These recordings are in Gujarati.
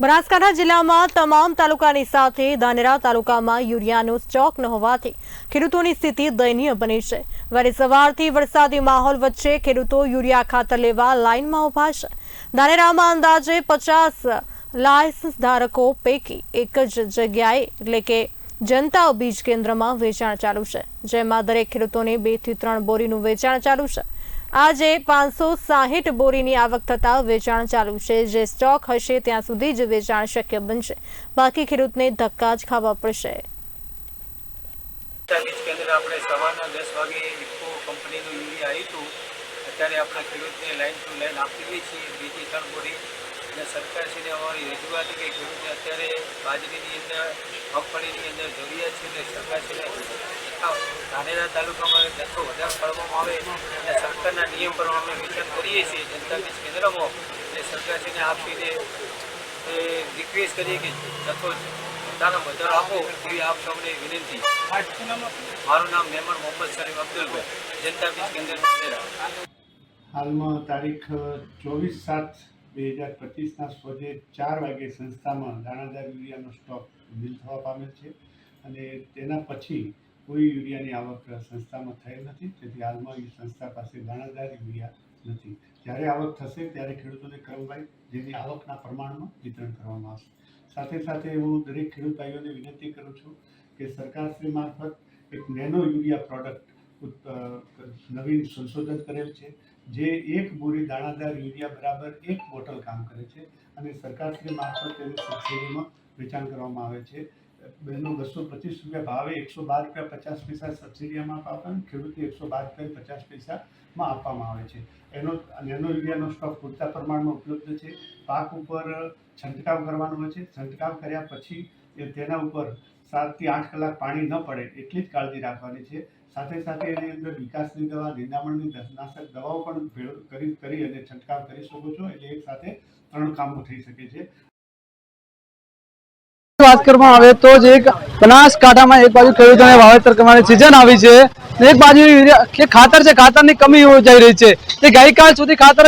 બનાસકાંઠા જિલ્લામાં તમામ તાલુકાની સાથે ધાનેરા તાલુકામાં યુરિયાનો સ્ટોક ન હોવાથી ખેડૂતોની સ્થિતિ દયનીય બની છે. વહેલી સવારથી વરસાદી માહોલ વચ્ચે ખેડૂતો યુરિયા ખાતર લેવા લાઇનમાં ઊભા છે. ધાનેરામાં અંદાજે પચાસ લાયસન્સ ધારકો પૈકી એક જ જગ્યાએ એટલે કે જનતા બીજ કેન્દ્રમાં વેચાણ ચાલુ છે. જેમાં દરેક ખેડૂતોને બેથી ત્રણ બોરીનું વેચાણ ચાલુ છે. આજે પાંચસો સાહીઠ બોરીની આવક થતા વેચાણ ચાલુ છે. જે સ્ટોક હશે ત્યાં સુધી જ વેચાણ શક્ય બનશે. બાકી ખેડૂતને ધક્કા જ ખાવા પડશે. અત્યારે આપણે ખેડૂતને લાઈન ટુ લાઈન આપી છીએ. બીજી ત્રણ બોરી. અને સરકારશ્રીને અમારી રજૂઆત કે ખેડૂતને અત્યારે બાજરીની અંદર, મગફળીની અંદર જરૂરિયાત છે એટલે સરકારશ્રીને ધાનેરા તાલુકામાં જથ્થો વધારે કરવામાં આવે અને સરકારના નિયમ પર અમે વિચાર કરીએ છીએ. જનતા વીજ કેન્દ્રમાં અને સરકારશ્રીને આપીને રિક્વેસ્ટ કરીએ કે જથ્થો પોતાનો વધારો આપો એવી આપ સૌને વિનંતી. મારું નામ મહેમાન મોહમ્મદ સલીમ અબ્દુલભાઈ જનતા બીજ કેન્દ્ર હાલમાં તારીખ ચોવીસ સાત બે હજાર પચીસના સોજે ચાર વાગે સંસ્થામાં દાણાદાર યુરિયાનો સ્ટોક મિલ થવા પામેલ છે. અને તેના પછી કોઈ યુરિયાની આવક સંસ્થામાં થયેલ નથી, તેથી હાલમાં સંસ્થા પાસે દાણાદાર યુરિયા નથી. જ્યારે આવક થશે, ત્યારે ખેડૂતોને ક્રમવાઇઝ જેની આવકના પ્રમાણમાં વિતરણ કરવામાં આવશે. સાથે સાથે હું દરેક ખેડૂત ભાઈઓને વિનંતી કરું છું કે સરકારશ્રી મારફત એક નેનો યુરિયા પ્રોડક્ટ નવીન સંશોધન કરેલ છે, જે એક બોરી દાણાદાર યુરિયા બરાબર એક બોટલ કામ કરે છે અને સરકારશ્રી મારફત તેની સબસિડીમાં વેચાણ કરવામાં આવે છે. બેનો બસો પચીસ રૂપિયા ભાવે એકસો બાર રૂપિયા પચાસ પૈસા સબસિડીમાં આપવા અને ખેડૂતને એકસો બાર રૂપિયા પચાસ પૈસામાં આપવામાં આવે છે. એનો નેનો યુરિયાનો સ્ટોક પૂરતા પ્રમાણમાં ઉપલબ્ધ છે. પાક ઉપર છંટકાવ કરવાનો હોય છે. છંટકાવ કર્યા પછી તેના ઉપર સાતથી આઠ કલાક પાણી ન પડે એટલી જ કાળજી રાખવાની છે. સાથે સાથે એની અંદર વિકાસની દવા, નિંદામણની નાશક દવાઓ પણ કરી કરી અને છંટકાવ કરી શકો છો. એટલે એક સાથે ત્રણ કામો થઈ શકે છે. વાત કરવામાં આવે તો જ એક બનાસકાંઠામાં એક બાજુ ખેડૂતોને વાવેતર કરવાની સિઝન આવી છે એક બાજુ ખાતર છે, ખાતરની કમી જઈ રહી છે. તે ગઈકાલ સુધી ખાતર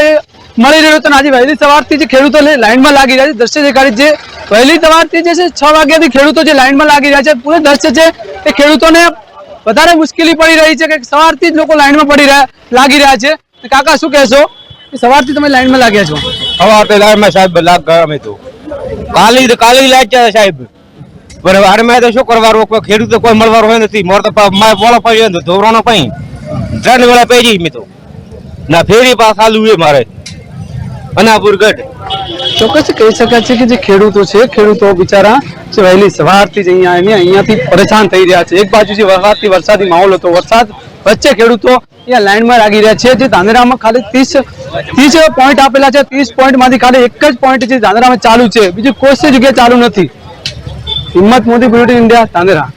મળી રહ્યું હતું આજે વહેલી સવારથી જે ખેડૂતો લાઈનમાં લાગી રહ્યા છે. દ્રશ્ય દેખાડી જે વહેલી સવારથી જે છે, છ વાગ્યાથી ખેડૂતો જે લાઈનમાં લાગી રહ્યા છે, પૂરે દ્રશ્ય છે એ ખેડૂતોને વધારે મુશ્કેલી પડી રહી છે કે સવારથી જ લોકો લાઈનમાં પડી રહ્યા લાગી રહ્યા છે. કાકા, શું કહેશો? સવારથી તમે લાઈનમાં લાગ્યા છો? હવે તો લાઈનમાં સાહેબ, લાગ ગમે તો કાલી કાલી લાઈટ છે સાહેબ. પણ હાડમાં તો શું કરવાનું? કોઈ ખેડૂત કોઈ મળવાનું હોય નથી. મોર તો પ- મારે મોળો પડ્યો ને ધોરણો પાઈ. ત્રણ વેળા પહેરી મેં તો. ના, ફેરી પાસ ચાલુ એ મારે. અનાપુર ગઢ. ચોક્કસ કહી શકાય છે કે જે ખેડૂતો છે, ખેડૂતો બિચારા વહેલી સવારથી જ અહીંયા આવીને અહીંયાથી પરેશાન થઈ રહ્યા છે. એક બાજુ જે વરસાદથી વરસાદી માહોલ હતો, વરસાદ વચ્ચે ખેડૂતો અહીંયા લાઈનમાં લાગી રહ્યા છે. જે ધાનેરામાં ખાલી ત્રીસ ત્રીસ પોઈન્ટ આપેલા છે. ત્રીસ પોઈન્ટમાંથી ખાલી એક જ પોઈન્ટ જે ધાનેરામાં ચાલુ છે. બીજું કોઈ જગ્યાએ ચાલુ નથી. હિંમત મોદી બ્યુટી ઇન્ડિયા ધાનેરા